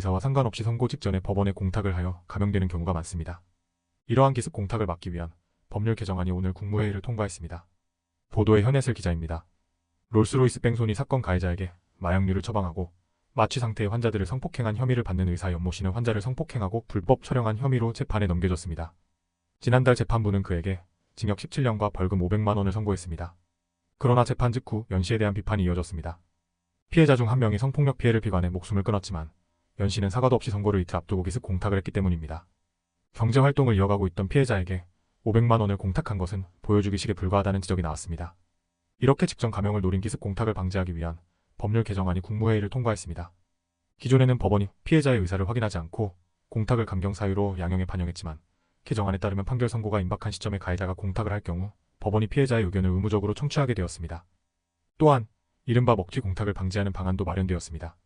의사와 상관없이 선고 직전에 법원에 공탁을 하여 감형되는 경우가 많습니다. 이러한 기습 공탁을 막기 위한 법률 개정안이 오늘 국무회의를 통과했습니다. 보도의 현혜슬 기자입니다. 롤스로이스 뺑소니 사건 가해자에게 마약류를 처방하고 마취 상태의 환자들을 성폭행한 혐의를 받는 의사 연모 씨는 환자를 성폭행하고 불법 촬영한 혐의로 재판에 넘겨졌습니다. 지난달 재판부는 그에게 징역 17년과 벌금 500만 원을 선고했습니다. 그러나 재판 직후 연 씨에 대한 비판이 이어졌습니다. 피해자 중 한 명이 성폭력 피해를 비관해 목숨을 끊었지만 연 씨는 사과도 없이 선고를 이틀 앞두고 기습 공탁을 했기 때문입니다. 경제 활동을 이어가고 있던 피해자에게 500만 원을 공탁한 것은 보여주기식에 불과하다는 지적이 나왔습니다. 이렇게 직전 감형을 노린 기습 공탁을 방지하기 위한 법률 개정안이 국무회의를 통과했습니다. 기존에는 법원이 피해자의 의사를 확인하지 않고 공탁을 감경 사유로 양형에 반영했지만 개정안에 따르면 판결 선고가 임박한 시점에 가해자가 공탁을 할 경우 법원이 피해자의 의견을 의무적으로 청취하게 되었습니다. 또한 이른바 먹튀 공탁을 방지하는 방안도 마련되었습니다.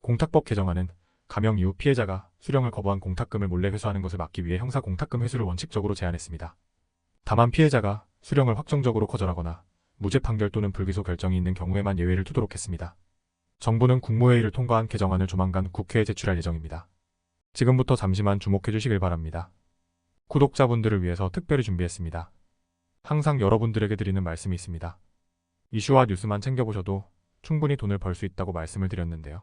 공탁법 개정안은 감형 이후 피해자가 수령을 거부한 공탁금을 몰래 회수하는 것을 막기 위해 형사 공탁금 회수를 원칙적으로 제한했습니다. 다만 피해자가 수령을 확정적으로 거절하거나 무죄 판결 또는 불기소 결정이 있는 경우에만 예외를 두도록 했습니다. 정부는 국무회의를 통과한 개정안을 조만간 국회에 제출할 예정입니다. 지금부터 잠시만 주목해 주시길 바랍니다. 구독자분들을 위해서 특별히 준비했습니다. 항상 여러분들에게 드리는 말씀이 있습니다. 이슈와 뉴스만 챙겨보셔도 충분히 돈을 벌 수 있다고 말씀을 드렸는데요.